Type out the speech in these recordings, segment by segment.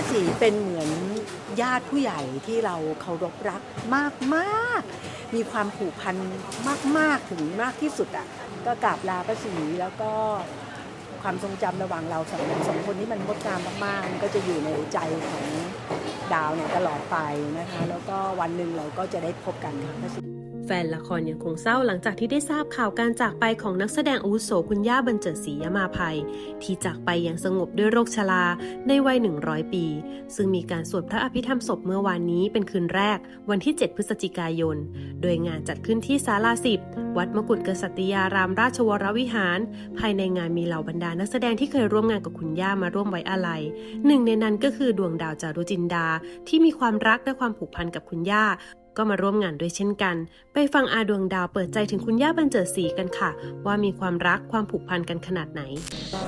ป้าศรีเป็นเหมือนญาติผู้ใหญ่ที่เราเคารพรักมากมากมีความผูกพันมาก ๆ ถึงมากที่สุดอะก็กราบลาป้าศีแล้วก็ความทรงจำระหว่างเราสองสองคนนี้มันงดงามมากๆมันก็จะอยู่ในใจของดาวเนี่ยตลอดไปนะคะ แล้วก็วันหนึ่งเราก็จะได้พบกันค่ะป้าศี ฟนละครยังคงเศร้าหลังจากที่ได้ทราบข่าวการจากไปของนักแสดงอาวุโสคุณย่าบรรเจิดศรียมาภัย ที่จากไปอย่างสงบด้วยโรคชราในวัย 100 ปี ซึ่งมีการสวดพระอภิธรรมศพเมื่อวานนี้เป็นคืนแรก วันที่ 7 พฤศจิกายน โดยงานจัดขึ้นที่ศาลาสิบวัดมกุฎกษัตริยารามราชวรวิหาร ภายในงานมีเหล่าบรรดานักแสดงที่เคยร่วมงานกับคุณย่ามาร่วมไว้อาลัยหนึ่งในนั้นก็คือดวงดาวจารุจินดาที่มีความรักและความผูกพันกับคุณย่า ก็มาร่วมงานด้วยเช่นกัน ไปฟังอาดวงดาวเปิดใจถึงคุณย่าบรรเจิดศรีกันค่ะ ว่ามีความรักความผูกพันกันขนาดไหน ก็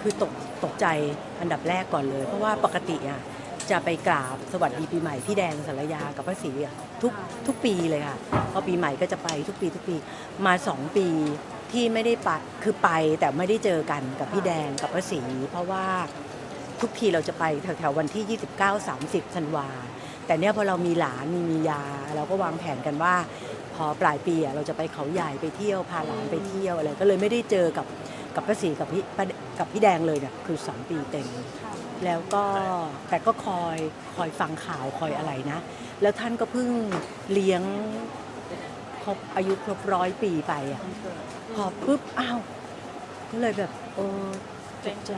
คือตกตกใจอันดับแรกก่อนเลย เพราะว่าปกติอะจะไปกราบสวัสดีปีใหม่พี่แดงสารยากับพระศรีอะทุกทุกปีเลยค่ะพอปีใหม่ก็จะไปทุกปีทุกปีมาสองปีที่ไม่ได้ไปคือไปแต่ไม่ได้เจอกันกับพี่แดงกับพระศรีเพราะว่าทุกทีเราจะไปแถวๆวันที่ 29-30ธันวา แต่เนี่ยพอเรามีหลานมีมียา เราก็วางแผนกันว่า พอปลายปีอะเราจะไปเขาใหญ่ไปเที่ยวพาหลานไปเที่ยวอะไรก็เลยไม่ได้เจอกับกับพระศรีกับพี่ป้ากับพี่แดงเลยเนี่ยคือสองปีเต็ม แล้วก็แต่ก็คอยคอยฟังข่าวคอยอะไรนะ แล้วท่านก็เพิ่งเลี้ยงครบอายุครบร้อยปีไปอะพอปุ๊บอ้าวก็เลยแบบโอ้ ตกใจ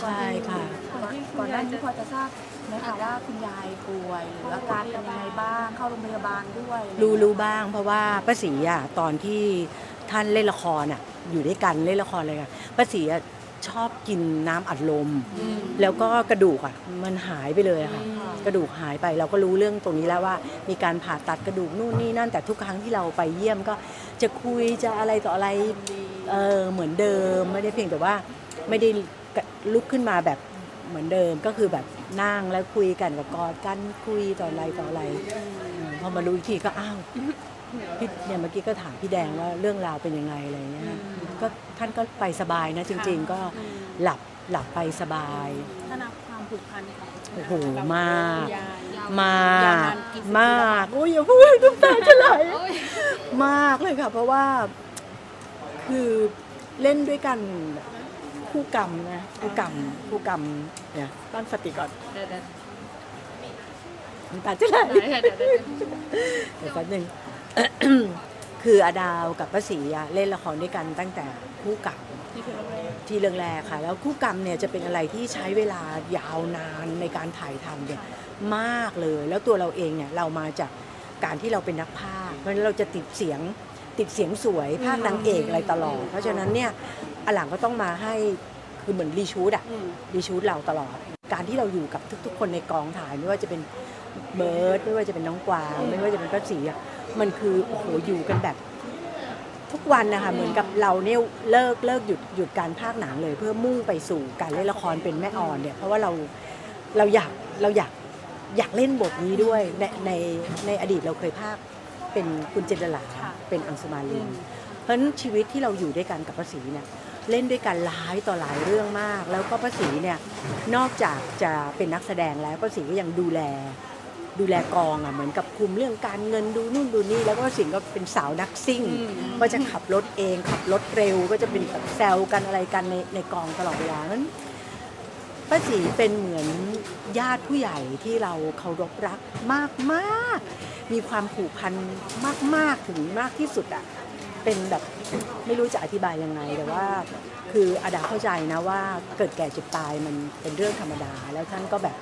ใช่ค่ะก่อนก่อนหน้านี้พอจะทราบไหมคะว่าคุณยายป่วยหรืออาการเป็นยังไงบ้างเข้าโรงพยาบาลด้วยรู้รู้บ้าง เพราะว่าป้าศรีอะตอนที่ท่านเล่นละครอะอยู่ด้วยกันเล่นละครเลยค่ะป้าศรีอะชอบกินน้ำอัดลมอืมแล้วก็กระดูกอะมันหายไปเลยอะค่ะ กระดูกหายไปเราก็รู้เรื่องตรงนี้แล้วว่า มีการผ่าตัดกระดูกนู่นนี่นั่นแต่ทุกครั้งที่เราไปเยี่ยมก็จะคุยจะอะไรต่ออะไรเออเหมือนเดิมไม่ได้เพียงแต่ว่า ไม่ได้ลุกขึ้นมาแบบเหมือนเดิมก็คือแบบนั่งแล้วคุยกันกับกอดกันคุยต่ออะไรต่ออะไรเออพอมารู้อีกทีก็อ้าวพี่เนี่ยเมื่อกี้ก็ถามพี่แดงว่าเรื่องราวเป็นยังไงอะไรเงี้ยก็ท่านก็ไปสบายนะจริง ๆ ก็หลับหลับไปสบายถ้านับความผูกพันของโอ้โหมากยายมายาวกนานกี่สิบมากปีโอ้ยอย่าพูดน้ำตาจะไหลมากเลยค่ะ เพราะว่าคือเล่นด้วยกัน คู่กรรมนะคู่กรรมคู่กรรมเนี่ยตั้งสติก่อนเดี๋ยวเดี๋ยวน้ำตาจะไหลเดี๋ยวเดี๋ยวเดี๋ยวเดี๋ยวแป๊บนึงคืออาดาวกับป้าศรีอะเล่นละครด้วยกันตั้งแต่คู่กรรมนี่คือเรื่องแรกที่เรื่องแรกค่ะ แล้วคู่กรรมเนี่ยจะเป็นอะไรที่ใช้เวลายาวนานในการถ่ายทำเนี่ยมากเลย แล้วตัวเราเองเนี่ยเรามาจากการที่เราเป็นนักพากย์เพราะฉะนั้นเราจะติดเสียงติดเสียงสวยภาคนางเอกอะไรตลอด เพราะฉะนั้นเนี่ย อลังก็ต้องมาให้คือเหมือนรีชูดอะอืมรีชูดเราตลอด การที่เราอยู่กับทุก ๆ คนในกองถ่ายไม่ว่าจะเป็นเบิร์ดไม่ว่าจะเป็นน้องกวางไม่ว่าจะเป็นป้าศรีอะมันคือโอ้โหอยู่กันแบบ ทุกวันนะคะเหมือนกับเราเนี่ยเลิกเลิกหยุดหยุดการพากย์หนังเลย เพื่อมุ่งไปสู่การเล่นละครเป็นแม่ออนเนี่ยเพราะว่าเราเราอยากเราอยากอยากเล่นบทนี้ด้วยในในในอดีตเราเคยพากย์เป็นคุณเจนดลาค่ะเป็นอังสุมาลินเพราะฉะนั้นชีวิตที่เราอยู่ด้วยกันกับพระศรีเนี่ย เล่นด้วยกันหลายต่อหลายเรื่องมาก แล้วก็พระศรีเนี่ยนอกจากจะเป็นนักแสดงแล้วพระศรีก็ยังดูแล ดูแลกองอะเหมือนกับคุมเรื่องการเงินดูนู่นดูนี่ แล้วก็สิงก็เป็นสาวนักซิ่ง ก็จะขับรถเองขับรถเร็วก็จะเป็นแบบแซวกันอะไรกันในในกองตลอดเวลานั้นป้าศรีเป็นเหมือนญาติผู้ใหญ่ที่เราเคารพรักมากมากๆมีความผูกพันมากมาก ๆ ถึงมากที่สุดอะ เป็นแบบไม่รู้จะอธิบายยังไงแต่ว่า คืออาดาเข้าใจนะว่าเกิดแก่เจ็บตายมันเป็นเรื่องธรรมดา แล้วท่านก็แบบ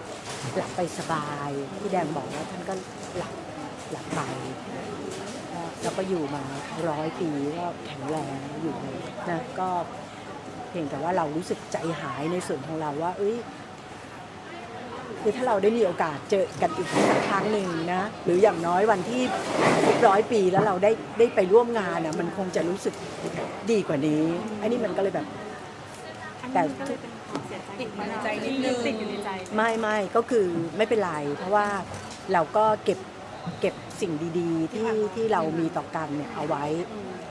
หลับไปสบายพี่แดงบอกว่าท่านก็หลับหลับไปแล้วก็อยู่มาร้อยปีก็แข็งแรงอยู่นะก็เพียงแต่ว่าเรารู้สึกใจหายในส่วนของเราว่า เอ้ย คือถ้าเราได้มีโอกาสเจอกันอีกสักครั้งหนึ่งนะหรืออย่างน้อยวันที่ครบร้อยปีแล้วเราได้ได้ไปร่วมงานนะมันคงจะรู้สึกดีกว่านี้ อันนี้มันก็เลยแบบ แต่ทุกติดอยู่ในใจนิดนึง ติดอยู่ในใจ ไม่ไม่ก็คือไม่เป็นไรเพราะว่าเราก็เก็บเก็บสิ่งดีๆ ที่ที่เรามีต่อกันเนี่ยเอาไว้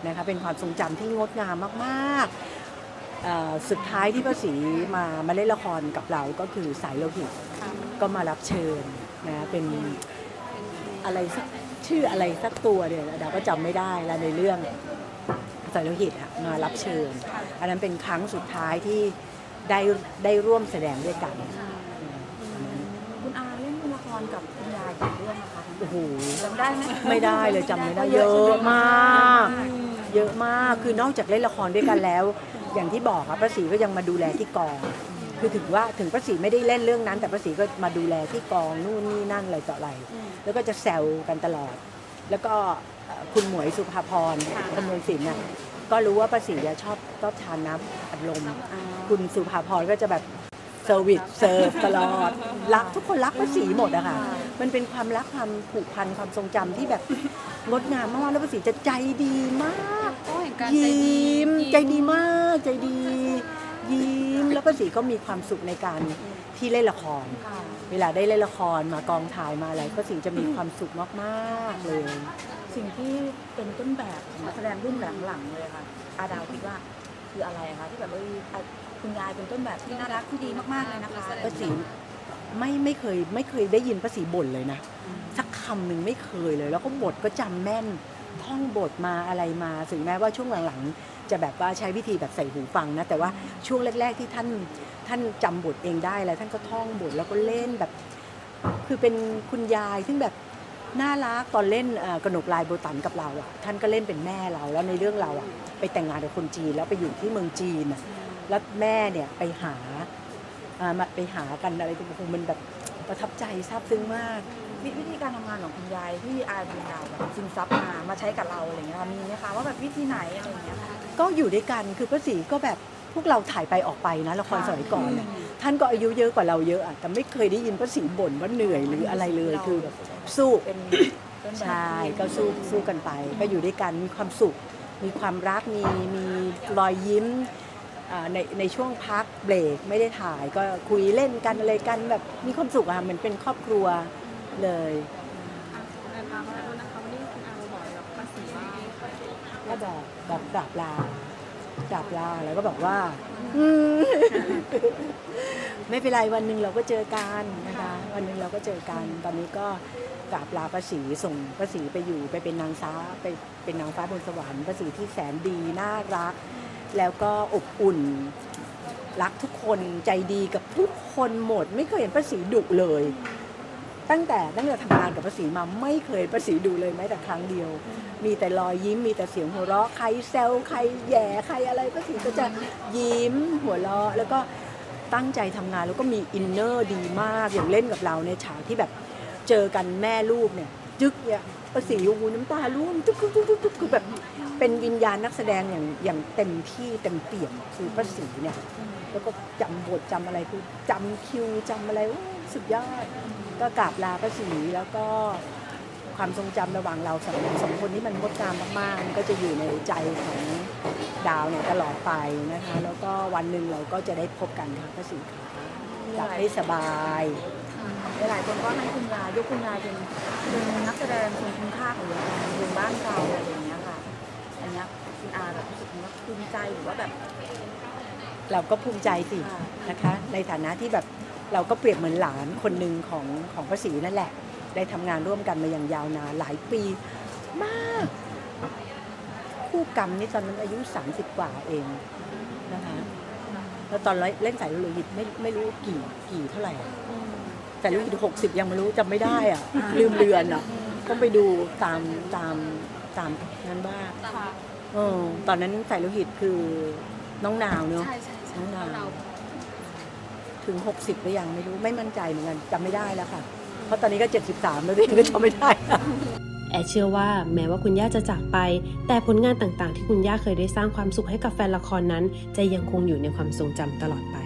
นะคะเป็นความทรงจำที่งดงามมากๆเอ่อสุดท้ายที่ป้าศรีมามาเล่นละครกับเราก็คือสายโลหิต ก็มารับเชิญนะเป็นอะไรสักชื่ออะไรสักตัวเนี่ยดาวก็จำไม่ได้แล้วในเรื่องสายโลหิตอะมารับเชิญ อันนั้นเป็นครั้งสุดท้ายที่ได้ได้ร่วมแสดงด้วยกัน คุณอาเล่นละครกับคุณยายกี่เรื่องนะคะโอ้โหจำได้ไหมไม่ได้เลยจำไม่ได้ก็เยอะมากอืมเยอะมากคือนอกจากเล่นละครด้วยกันแล้ว อย่างที่บอกครับป้าศรีก็ยังมาดูแลที่กอง คือถึงว่าถึงป้าศรีไม่ได้เล่นเรื่องนั้น แต่ป้าศรีก็มาดูแลที่กองนู่นนี่นั่นอะไรต่ออะไร แล้วก็จะแซวกันตลอด แล้วก็เอ่อคุณหมวยสุภาพรคำนวณศิลป์น่ะก็รู้ว่าป้าศรีอะชอบชอบทานน้ำอัดลม คุณสุภาพรก็จะแบบเซอร์วิสเซิร์ฟตลอดรักทุกคนรักป้าศรีหมดอะค่ะมันเป็นความรักความผูกพันความทรงจำที่แบบงดงามมากๆแล้วป้าศรีจะใจดีมากก็เห็นการใจดียิ้มใจดีมากใจดี ยิ้ม แล้วป้าศรีก็มีความสุขในการที่เล่นละครค่ะเวลาได้เล่นละครมากองถ่ายมาอะไรป้าศรีจะมีความสุขมากๆเลย สิ่งที่เป็นต้นแบบของนักแสดงรุ่นหลังๆเลยค่ะ อาดาวคิดว่าคืออะไรคะที่แบบเอ้ยอะคุณยายเป็นต้นแบบที่น่ารักที่ดีมากๆเลยนะคะป้าศรีไม่ไม่เคยไม่เคยได้ยินป้าศรีบ่นเลยนะ สักคำหนึ่งไม่เคยเลย แล้วก็บทก็จำแม่นท่องบทมาอะไรมาถึงแม้ว่าช่วงหลังๆ จะแบบว่าใช้วิธีแบบใส่หูฟังนะแต่ว่าช่วงแรก ๆที่ท่านท่านจำบทเองได้แล้วท่านก็ท่องบทแล้วก็เล่นแบบ คือเป็นคุณยายซึ่งแบบน่ารักตอนเล่นกระหนกลายโบตันกับเราอะท่านก็เล่นเป็นแม่เราแล้วในเรื่องเราอะไปแต่งงานกับคนจีนแล้วไปอยู่ที่เมืองจีนแล้วแม่เนี่ยไปหาอ่ามาไปหากันอะไรเป็นคงมันแบบประทับใจซาบซึ้งมาก วิวิธีการทำงานของคุณยายที่อาดูดาวแบบซึมซับมามาใช้กับเราอะไรเงี้ยค่ะมีไหมคะว่าแบบวิธีไหนอะไรอย่างเงี้ยค่ะ ก็อยู่ด้วยกันคือป้าศรีก็แบบพวกเราถ่ายไปออกไปนะละครสมัยก่อนน่ะท่านก็อายุเยอะกว่าเราเยอะอะแต่ไม่เคยได้ยินป้าศรีบ่นว่าเหนื่อยหรืออะไรเลยคือแบบสู้เป็นต้นแบบใช่ที่ก็สู้สู้กันไป ก็อยู่ด้วยกันมีความสุข มีความรักมีมีรอยยิ้มอ่าในในช่วงพักเบรกไม่ได้ถ่าย ก็คุยเล่นกันอะไรกันแบบมีความสุขอะค่ะเหมันเป็นครอบครัว เลยแต่มาขอโทษนะคะวันนี้คุณอาบอกกับป้าศรีว่าก็บอกบอกกราบลากราบลาแล้วก็บอกว่าอืมไม่เป็นไรวันหนึ่งเราก็เจอกันนะคะ วันหนึ่งเราก็เจอกัน ตอนนี้ก็กราบลาป้าศรีส่งป้าศรีไปอยู่ไปเป็นนางฟ้าไปเป็นนางฟ้าบนสวรรค์ป้าศรีที่แสนดีน่ารัก แล้วก็อบอุ่นรักทุกคนใจดีกับทุกคนหมด ไม่เคยเห็นป้าศรีดุเลย ตั้งแต่ตั้งแต่ทำงานกับป้าศรีมาไม่เคยป้าศรีดุเลยแม้แต่ครั้งเดียว มีแต่รอยยิ้มมีแต่เสียงหัวเราะใครแซวใครแหย่ใครอะไรป้าศรีก็จะยิ้มหัวเราะแล้วก็ตั้งใจทำงานแล้วก็มีอินเนอร์ดีมากอย่างเล่นกับเราในฉากที่แบบเจอกันแม่ลูกเนี่ยจึ๊กเนี่ยป้าศรีโอ้โหน้ำตาร่วงจึ๊กจึ๊กจึ๊กจึ๊กคือแบบเป็นวิญญาณนักแสดงอย่างอย่างเต็มที่เต็มเปี่ยมคือป้าศรีเนี่ยแล้วก็จำบทจำอะไรคือจำคิวจำอะไรโอ้สุดยอด ก็กราบลาป้าศรีแล้วก็ความทรงจำระหว่างเราสองสองคนนี้มันงดงามมากๆมันก็จะอยู่ในใจของดาวเนี่ยตลอดไปนะคะ แล้วก็วันหนึ่งเราก็จะได้พบกันค่ะป้าศรีค่ะหลับให้สบาย หลายๆคนก็ให้คุณยายยกคุณยายเป็นเป็นนักแสดงคนคุณค่าของวงการบันเทิงบ้านเราอะไรอย่างเงี้ยค่ะอันเนี้ยคุณอาแบบรู้สึกว่าภูมิใจหรือว่าแบบ เราก็ภูมิใจสิค่ะนะคะ ในฐานะที่แบบ เราก็เปรียบเหมือนหลานคนหนึ่งของของป้าศรีนั่นแหละ ได้ทำงานร่วมกันมาอย่างยาวนานหลายปีมาก คู่กรรมนี่ตอนนั้นอายุ 30 กว่าเองนะคะแล้วตอนเล่นสายโลหิตไม่ไม่รู้กี่กี่เท่าไหร่อะแต่โลหิตหกสิบยังไม่รู้จำไม่ได้อะ ลืมเรือนอะต้องไปดูตามตามตามนั้นบ้างค่ะ เออตอนนั้นสายโลหิตคือน้องนาวเนอะใช่ใช่ใช่น้องนาว เรา ถึง 60 หรือยังไม่รู้ไม่มั่นใจเหมือนกันจำไม่ได้แล้วค่ะ เพราะตอนนี้ก็ 73 แล้วดิก็จำไม่ได้แล้วแอดเชื่อว่าแม้ว่าคุณย่าจะจากไป แต่ผลงานต่างๆ ที่คุณย่าเคยได้สร้างความสุขให้กับแฟนละครนั้น จะยังคงอยู่ในความทรงจำตลอดไป